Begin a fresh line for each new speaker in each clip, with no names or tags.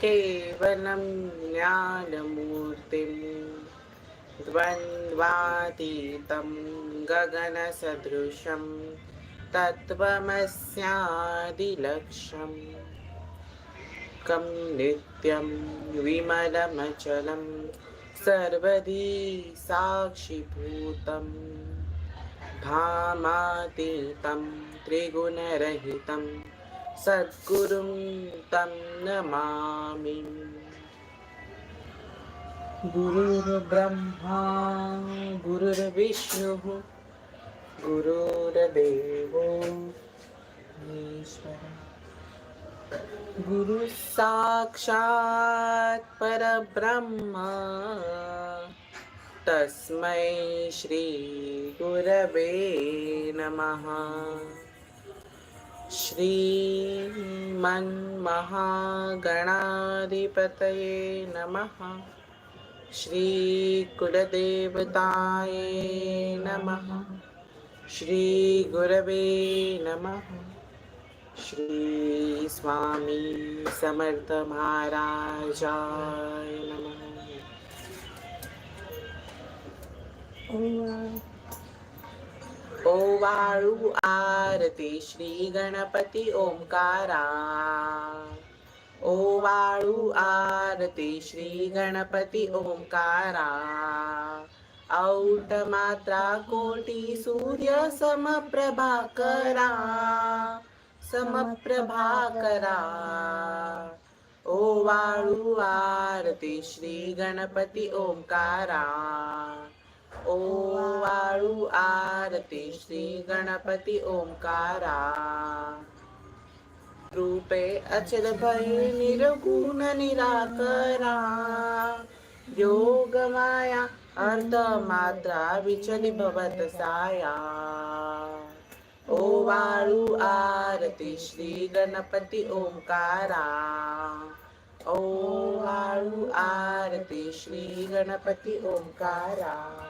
केवलं ज्ञानमूर्तिं द्वन्द्वातीतं गगनसदृशं तत्त्वमस्यादिलक्ष्यम् कं नित्यं विमलमचलं सर्वधी साक्षिभूतम् भामातीतं त्रिगुणरहितं सद्गुरुं तं नमामि। गुरुर्ब्रह्मा गुरुर्विष्णुः गुरुर्देवो गुरुः साक्षात् परब्रह्मा। तस्मै श्रीगुरवे नमः। श्रीमन्महागणाधिपतये नमः। श्रीकुलदेवताय नमः। श्रीगुरवे नमः। श्री स्वामी नमः। ओ वाळू ओवाळू आरती श्री गणपती ओंकारा. ओवाळू आरती श्री गणपती ओंकारा. औट मात्रा कोटी सूर्य समप्रभा करा. समप्रभा करा. ओवाळू आरती श्री गणपती ओंकारा. आरती श्री गणपती ओंकारा। रूपे अचल भय निर्गुण निराकरा। योग माया अर्थ मात्रा विचली भवत साया। ओवाळू आरती श्री गणपती ओंकारा। ओवाळू आरती श्री गणपती ओंकारा।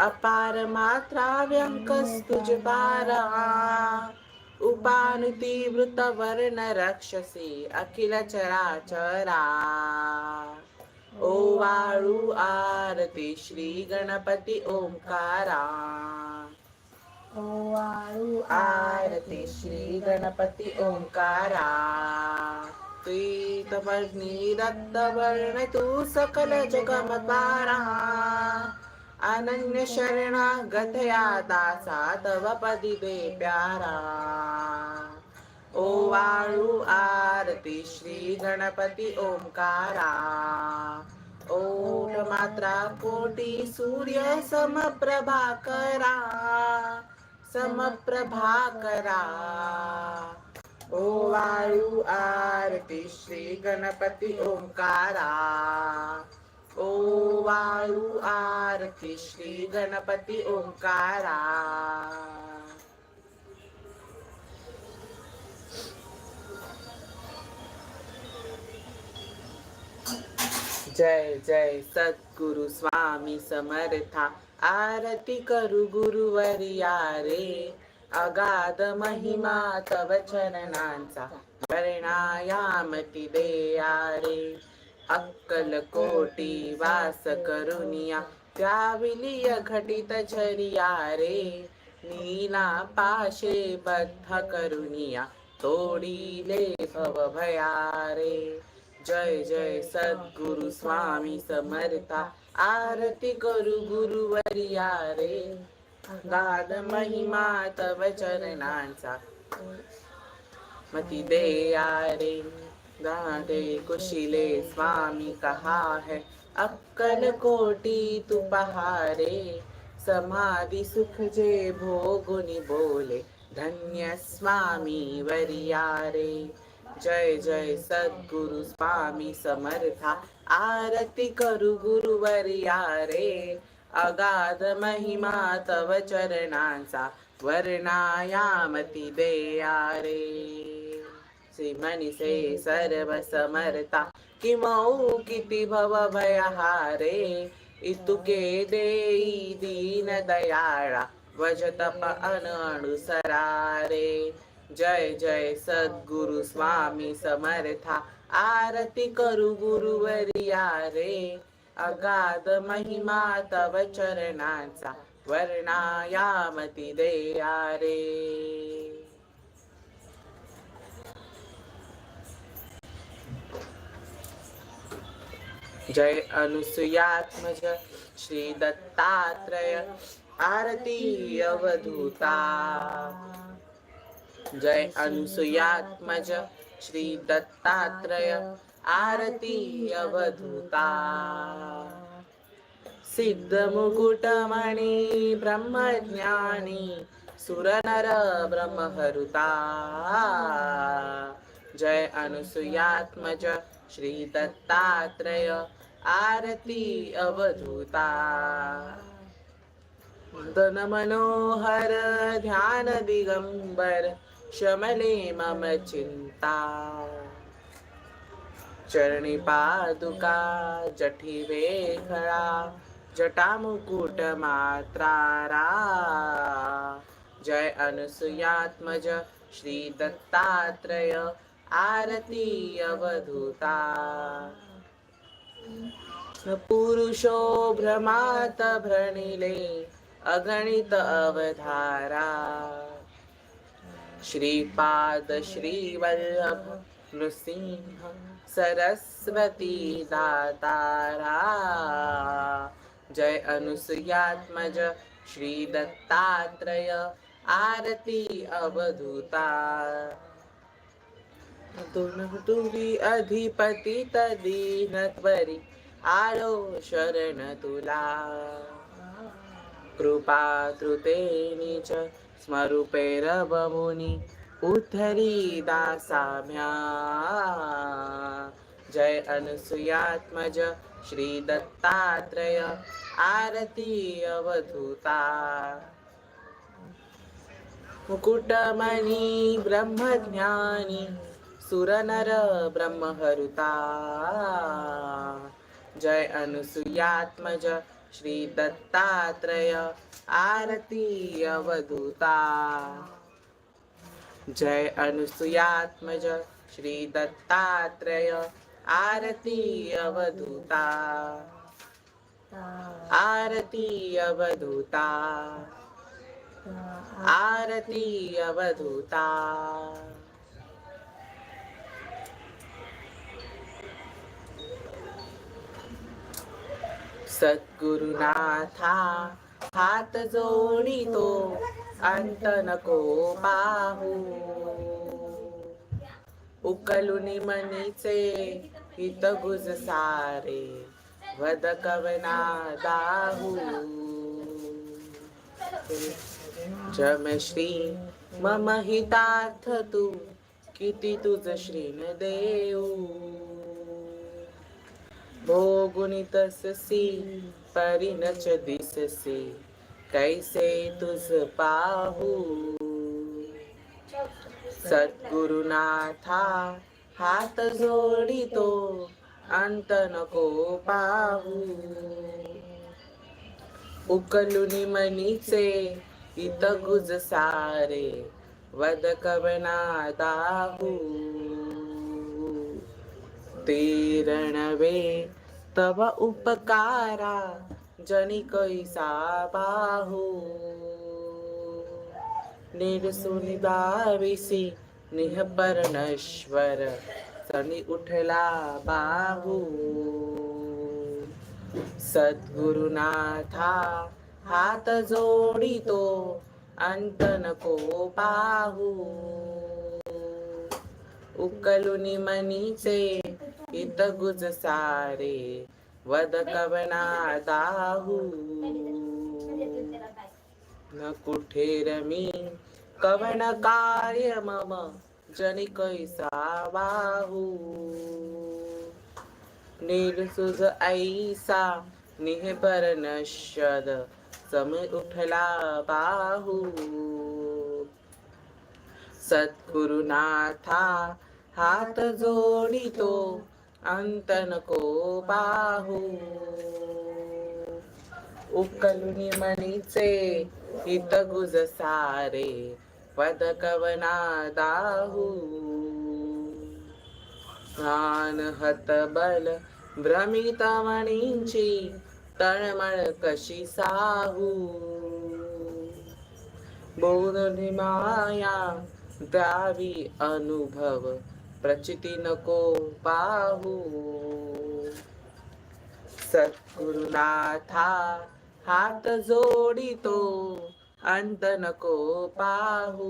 अपार मात्रा व्यंकस्तुज पारा उपानुती वृत वर्ण रक्षसी अखिल चराचरा ओवाळू आरती श्री गणपती ओंकारा ओवाळू आरती श्री गणपती ओंकारा तू सकल जगमतारा अनन्य शरणागतया दासा तव पदी प्यारा प्यारा। ओवाळू आरती श्री गणपती ओंकारा। ओम मात्रा कोटी सूर्य समप्रभा करा। समप्रभा करा। ओवाळू आरती श्री गणपती ओंकारा। ओवाळू आरती श्री गणपती ओंकारा. जय जय सद्गुरु स्वामी समर्था. आरती करू गुरुवर्या रे अगाध महिमा तव चरणांचा. वर्णायामती देया रे अक्कल कोटी वास करुनिया. त्याविलिय घटित झरिया रे नीला पाशे बद्ध करुनिया तोडीले भव भयारे जय जय सद्गुरु स्वामी समर्था आरती करू गुरुवर्या रे. गाद महिमा तव चरणांचा मती दे रे. गाधे कुशिले स्वामी कहा है? अक्कल कोटी तू पहारे समाधि सुख जे भोगुनि बोले धन्य स्वामी वरिया रे जय जय सद्गुरु स्वामी समर्था आरती करू गुरुवर्या रे अगाध महिमा तव चरणांचा वर्णायामती देया रे श्रीमनिसे सर्व समर्था किमौ किती भव भयहारे इतुके देई दीन दयाळा। वज तप अनुसरारे जय जय सद्गुरु स्वामी समर्था। आरती करू गुरुवरिया रे अगाध महिमा तव चरणाचा। वर्णायामती देया रे जय अनुसुयात्मज श्री दत्तात्रय आरती अवधूता। जय अनुसुयात्मज श्री दत्तात्रय आरती अवधूता। सिद्ध मुकुटमणि ब्रह्मज्ञानी सुरनर ब्रह्महरुता। जय अनुसुयात्मज श्री दत्तात्रय आरती अवधूता। दन मनोहर ध्यान दिगंबर शमले मम चिंता चरणी पादुका जठी वेखळा जटा मुकुट मात्रारा जय अनुसुयात्मज श्री दत्तात्रय आरती अवधूता पुरुषो भ्रमात भ्रणिले अगणित अवधारा। श्रीपाद श्रीवल्लभ नृसिंह सरस्वती दातारा। जय अनुसुयात्मज श्री दत्तात्रय आरती अवधूता। तुन तुरी अधिपती तदीन त्वरी। आलो शरण तुला। कृपा त्रुतेनी च स्मरुपेरवमुनी उद्धरी दासाभ्या जय अनुसुयात्मज श्री दत्तात्रय आरती अवधूता। मुकुटमणि ब्रह्मज्ञानी। सुरनर ब्रह्महरुता। जय अनुसुयात्मज श्री दत्तात्रय आरती अवधूता। जय अनुसुयात्मज श्री दत्तात्रय आरती अवधूता। आरती अवधूता। आरती अवधूता। सद्गुरुनाथा हात जोडितो अंत नको पाहू. उकलुनी मनीचे हित गुज सारे वद कवना दाहू. जमश्री मम हितार्थ तू किती तुझ श्रीन देऊ. भोगुनितससी परिणच दिससी कैसे तुझ पाहू? सद्गुरुनाथा हात जोडितो अंत नको पाहू. उकलुनी मनीचे इत गुज सारे वद कवना दाहू तीरणवे तव उपकारा जनी कैसा बाहू निरसुनिदाविसी दाविसी निहपर सनी उठला बाहू। सद्गुरुनाथा हात जोडितो अंत नको पाहू उकलुनी मनीचे हित गुज सारे वद कवना दाहू। न कुठे रमी कवन कार्य मम जनी कैसा वाहू निर्सुज ऐसा निहबर नश्यद समय उठला बाहू। सद्गुरुनाथा हात जोडितो अंतनको नको बाहू उकलुनी मणीचे हित गुज सारे पदकवना दाहू स्नान हतबल भ्रमित मणींची तळमळ कशी साहू बोधनी माया द्यावी अनुभव प्रचिती नको पाहू। सद्गुरुनाथा हात जोडितो अंत नको पाहू।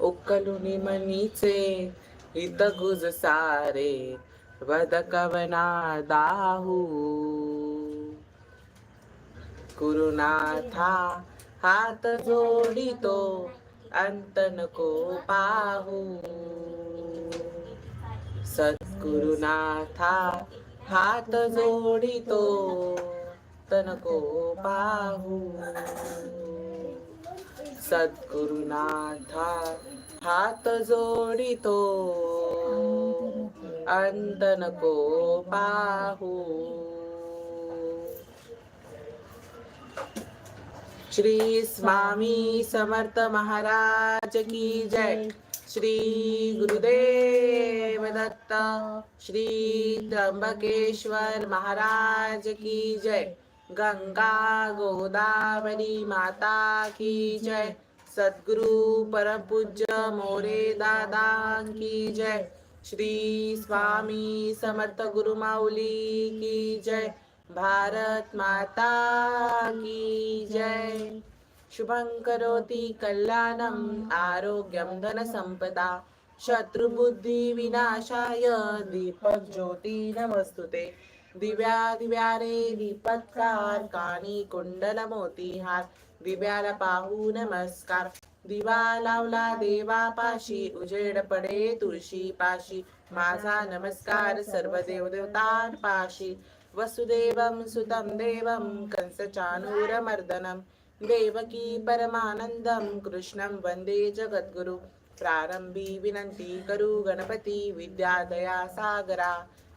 उकलुनी मनीचे हित गुज सारे वदकवना दाहू। गुरुनाथा हात जोडितो अंत नको पाहू. सद्गुरुनाथा हात जोडितो तनको पाहू. सद्गुरुनाथा हात जोडितो अंत नको पाहू. श्री स्वामी समर्थ महाराज की जय। श्री गुरुदेव दत्त श्री त्र्यंबकेश्वर महाराज की जय। गंगा गोदावरी माता की जय। सद्गुरु परम पूज्य मोरे दादा की जय। श्री स्वामी समर्थ गुरुमाऊली की जय। भारत माता की जय। शुभं करोति कल्याणम् आरोग्यं धनसम्पदा शत्रुबुद्धिविनाशाय दीपज्योति नमस्तुते। दिव्या दिव्यारे दीपत्कार कानी कुंडल मोतीहार दिव्याला पाहू नमस्कार। दिवा लावला देवा पाशी उजेड पडे तुळशी पाशी। माझा नमस्कार सर्व देवदेवतांपाशी। वसुदेवं सुतं देवं कंसचाणूरमर्दनं देवकी परमानन्दं कृष्णं वन्दे जगद्गुरु। प्रारम्भी विनन्ती करू गणपती विद्यादया सागरा।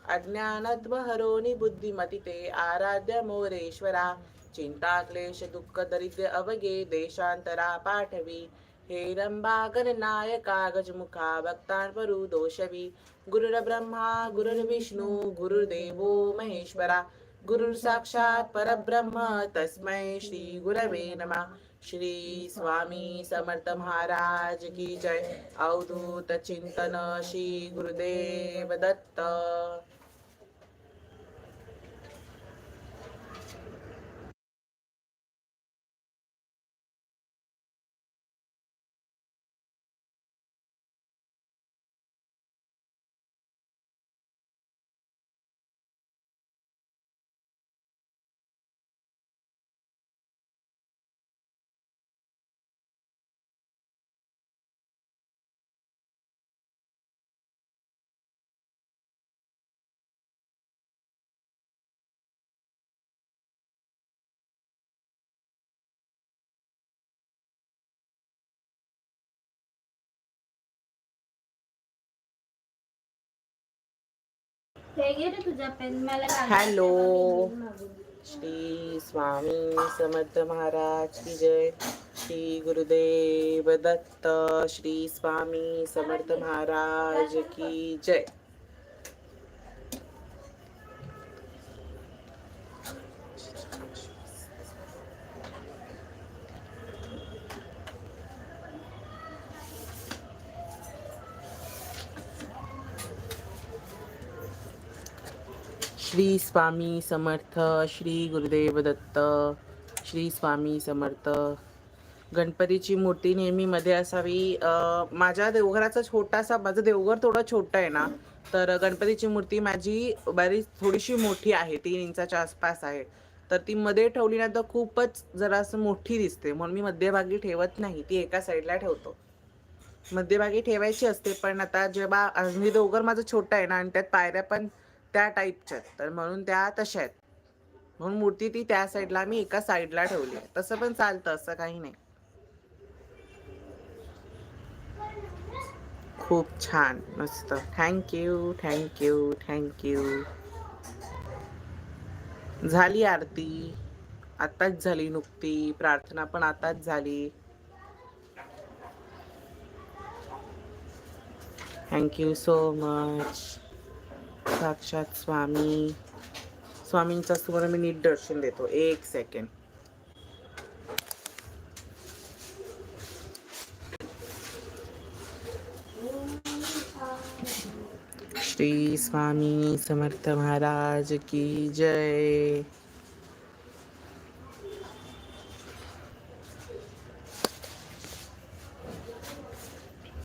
अज्ञानत्वहरो बुद्धिमती ते आराध्य मोरेश्वरा। चिंता क्लेश दुःख दरिद्र अवगे देशान्तरा पाठवी। हे रंबागर नायका गजमुखा भक्तांवरू दोषवी गुरुर्ब्रह्मा गुरुर्विष्णू गुरुर्देवो महेश्वरा। गुरुर साक्षात परब्रह्म तस्मै श्री गुरवे नमः। श्री स्वामी समर्थ महाराज की जय। अवधूत चिंतन श्री गुरुदेव दत्त। हॅलो. श्री स्वामी समर्थ महाराज की जय श्री गुरुदेव दत्त श्री स्वामी समर्थ महाराज की जय श्री स्वामी समर्थ श्री गुरुदेव दत्त श्री स्वामी समर्थ. गणपतीची मूर्ती नेहमी मध्ये असावी माझ्या देवघराचा छोटासा माझं देवघर थोडं छोटं आहे ना तर गणपतीची मूर्ती माझी बरीच थोडीशी मोठी आहे तीन इंचाच्या आसपास आहे. तर ती मध्ये ठेवली ना तर खूपच जरासं मोठी दिसते. म्हणून मी मध्यभागी ठेवत नाही ती एका साईडला ठेवतो. मध्यभागी ठेवायची असते पण आता जेव्हा मी देवघर माझं छोटं आहे ना आणि त्यात पायऱ्या पण त्या टाईपच्या आहेत. तर म्हणून त्या तशा आहेत. म्हणून मूर्ती ती त्या साईडला मी एका साईडला ठेवली आहे. तसं पण चालतं असं काही नाही. खूप छान मस्त. थँक्यू थँक्यू थँक्यू झाली आरती. आताच झाली नुकती. प्रार्थना पण आताच झाली. थँक्यू सो मच साक्षात स्वामी, स्वामींचा तुम्हाला मी नीट दर्शन देते. एक सेकंड श्री स्वामी समर्थ महाराज की जय.